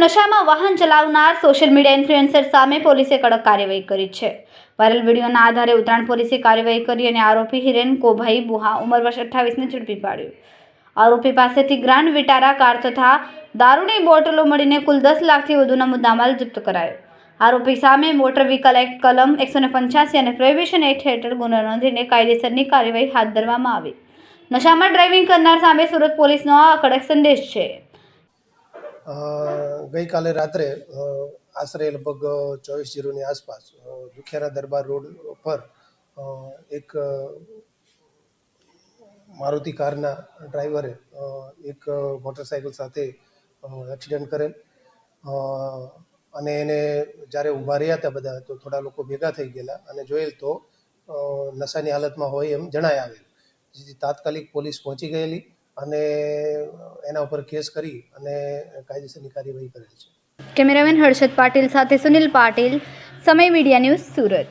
નશામાં વાહન ચલાવનાર સોશિયલ મીડિયા ઇન્ફ્લુએન્સર સામે પોલીસે કડક કાર્યવાહી કરી છે. વાયરલ વિડીયોના આધારે ઉત્તરાયણ પોલીસે કાર્યવાહી કરી અને આરોપી હિરેન કોભાઈ બુહા ઉંમર વર્ષ અઠ્ઠાવીસને ઝડપી પાડ્યો. આરોપી પાસેથી ગ્રાન્ડ વિટારા કાર તથા દારૂની બોટલો મળીને કુલ દસ લાખથી વધુના મુદ્દામાલ જપ્ત કરાયો. આરોપી સામે મોટર વ્હીકલ એક્ટ કલમ એકસો ને પંચ્યાસી અને પ્રોહિબિશન એક્ટ હેઠળ ગુનો નોંધીને કાયદેસરની કાર્યવાહી હાથ ધરવામાં આવી. નશામાં ડ્રાઇવિંગ કરનાર સામે સુરત પોલીસનો આ કડક સંદેશ છે. ગઈકાલે રાત્રે આશરે લગભગ ચોવીસ જીરોની આસપાસ દુખિયારા દરબાર રોડ પર એક મારુતિ કારના ડ્રાઈવરે એક મોટરસાઇકલ સાથે એક્સિડન્ટ કરેલ. અને એને જ્યારે ઊભા રહ્યા હતા બધા, તો થોડા લોકો ભેગા થઈ ગયેલા અને જોયેલ તો નશાની હાલતમાં હોય એમ જણાય આવેલ. જેથી તાત્કાલિક પોલીસ પહોંચી ગયેલી. અને એના ઉપર કેસ કરી અને કાયદેસરની કાર્યવાહી કરેલ છે. કેમેરામેન હર્ષદ પાટીલ સાથે સુનિલ પાટીલ, સમય મીડિયા ન્યૂઝ સુરત.